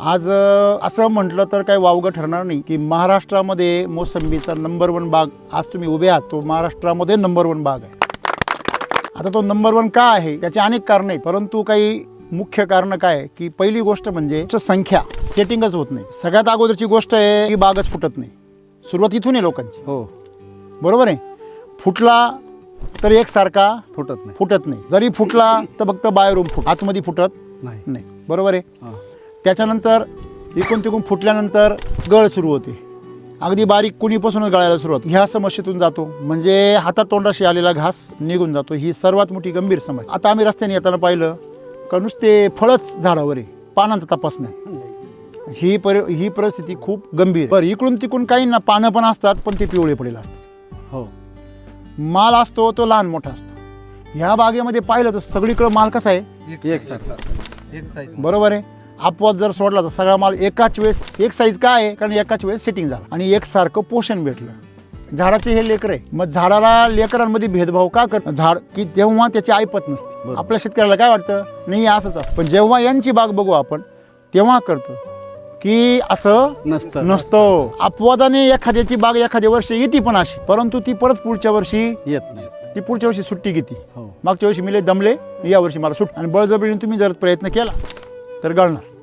आज असं म्हटलं तर काही वावगं ठरणार नाही की महाराष्ट्रामध्ये मोसंबीचा नंबर वन बाग आज तुम्ही उभे आहात तो महाराष्ट्रामध्ये नंबर वन बाग आहे. आता तो नंबर वन का आहे त्याची अनेक कारणं आहेत परंतु काही मुख्य कारण काय की पहिली गोष्ट म्हणजे संख्या सेटिंगच होत नाही. सगळ्यात अगोदरची गोष्ट आहे की बागच फुटत नाही. सुरुवात इथून आहे लोकांची. हो. बरोबर आहे? फुटला तर एकसारखा फुटत नाही. फुटत नाही. जरी फुटला तर फक्त बाहेरून फुट आतमध्ये फुटत नाही. नाही. बरोबर आहे. त्याच्यानंतर इकून तिकून फुटल्यानंतर गळ सुरू होते. अगदी बारीक कुणीपासूनच गळायला सुरुवात. ह्या समस्येतून जातो. म्हणजे हातात तोंडाशी आलेला घास निघून जातो. ही सर्वात मोठी गंभीर समस्या. आता आम्ही रस्त्याने येताना पाहिलं का नुसते फळच झाडावर आहे. पानांचा तपास नाही. ही पर ही परिस्थिती खूप गंभीर. बरं इकडून तिकडून काही ना पानं पण असतात पण ते पिवळे पडेल असतात. हो. माल असतो तो लहान मोठा असतो. ह्या बागेमध्ये पाहिलं तर सगळीकडं माल कसा आहे? एक बरोबर आहे. अपवाद जर सोडला तर सगळा माल एकाच वेळेस एक साईज काय आहे? कारण एकाच वेळेस सेटिंग झालं. आणि एकसारखं पोषण भेटलं. झाडाचे हे लेकर आहे. मग झाडाला लेकरांमध्ये भेदभाव का कर झाड की तेव्हा त्याची ऐपत नसते. आपल्या शेतकऱ्याला काय वाटतं? नाही असंच असतं. पण जेव्हा यांची बाग बघू आपण तेव्हा करतो. की असं नसतं. नसतं. अपवादाने एखाद्याची बाग एखाद्या वर्षी येते पण अशी. परंतु ती परत पुढच्या वर्षी येत नाही. ती पुढच्या वर्षी सुट्टी घेते. हो. मागच्या वर्षी मी लय दमले या वर्षी मला सुट आणि बळजबरीने तुम्ही जर प्रयत्न केला तर गळणार